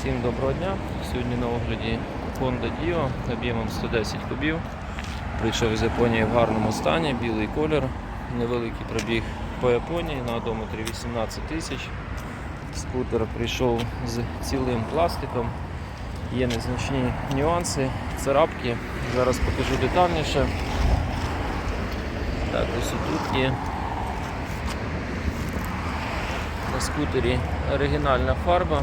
Всім доброго дня. Сьогодні на огляді Honda Dio об'ємом 110 кубів. Прийшов з Японії в гарному стані, білий колір, невеликий пробіг по Японії на одометрі 18 тисяч. Скутер прийшов з цілим пластиком. Є незначні нюанси, царапки. Зараз покажу детальніше. Так, ось тут є на скутері оригінальна фарба.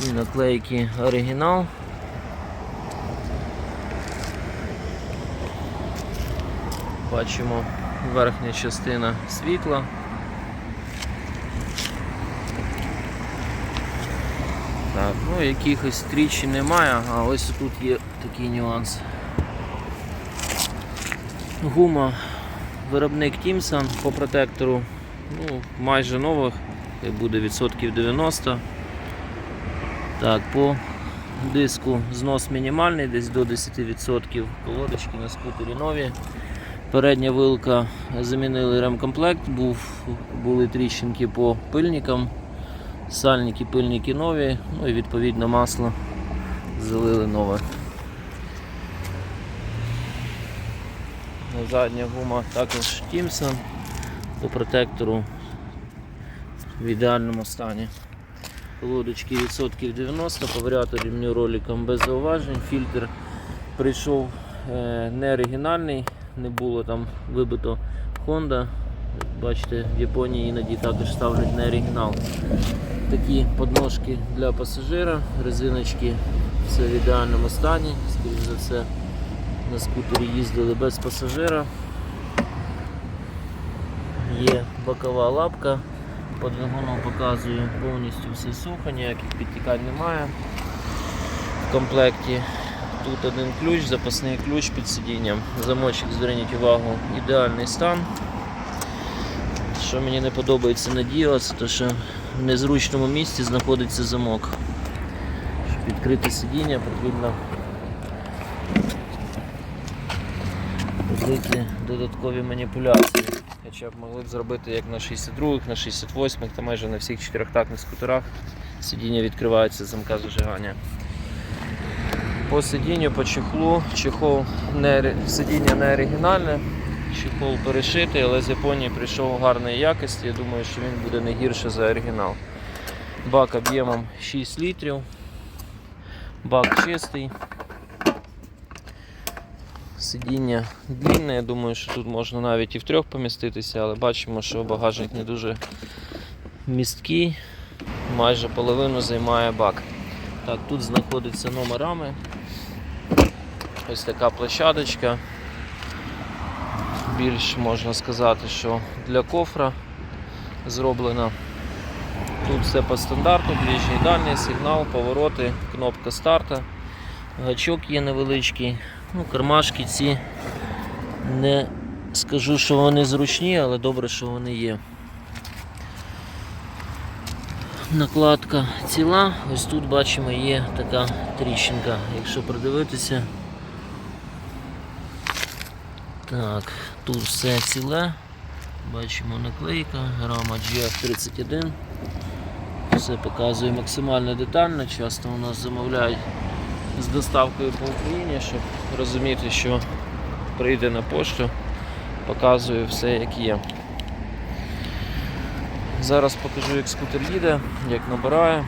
Всі наклейки оригінал. Бачимо верхня частина світла. Так, ну якихось тріщин немає, а ось тут є такий нюанс. Гума виробник Тімсон по протектору ну, майже нових, буде відсотків 90. Так, по диску знос мінімальний, десь до 10%. Колодочки на скутері нові. Передня вилка замінили ремкомплект, був, були тріщинки по пильникам. Сальники, пильники нові, ну і відповідно масло залили нове. Задня гума також Тімсон по протектору в ідеальному стані. Колодочки відсотків 90, по меню роликом без зауважень. Фільтр прийшов е, не оригінальний, не було там вибито Honda. Бачите, в Японії іноді також ставлять не оригінал. Такі подножки для пасажира, резиночки все в ідеальному стані, скоріш за все на скутері їздили без пасажира. Є бокова лапка, по двигуну показую повністю все сухо, ніяких підтікань немає. В комплекті тут один ключ, запасний ключ під сидінням. Замочок, зверніть увагу, ідеальний стан. Що мені не подобається на Діо, це те, що в незручному місці знаходиться замок. Щоб відкрити сидіння, потрібно робити додаткові маніпуляції. Хоча б могли б зробити як на 62-х, на 68-х та майже на всіх чотирьохтактних скутерах сидіння відкривається замка зажигання. По сидінню, по чехлу, чехол не, сидіння не оригінальне, чехол перешитий, але з Японії прийшов гарної якості. Я думаю, що він буде не гірше за оригінал. Бак об'ємом 6 літрів, бак чистий. Сидіння длінне, я думаю, що тут можна навіть і в трьох поміститися, але бачимо, що багажник не дуже місткий, майже половину займає бак. Так, тут знаходиться номерами. Ось така площадочка. Більш можна сказати, що для кофра зроблена. Тут все по стандарту, ближній дальній, сигнал, повороти, кнопка старта, гачок є невеличкий. Ну, кармашки ці не скажу, що вони зручні, але добре, що вони є. Накладка ціла, ось тут бачимо є така тріщинка, якщо придивитися. Так, тут все ціле. Бачимо наклейка, грама GF31. Все показує максимально детально. Часто у нас замовляють з доставкою по Україні, щоб розуміти, що прийде на пошту, показую все як є. Зараз покажу, як скутер їде, як набирає.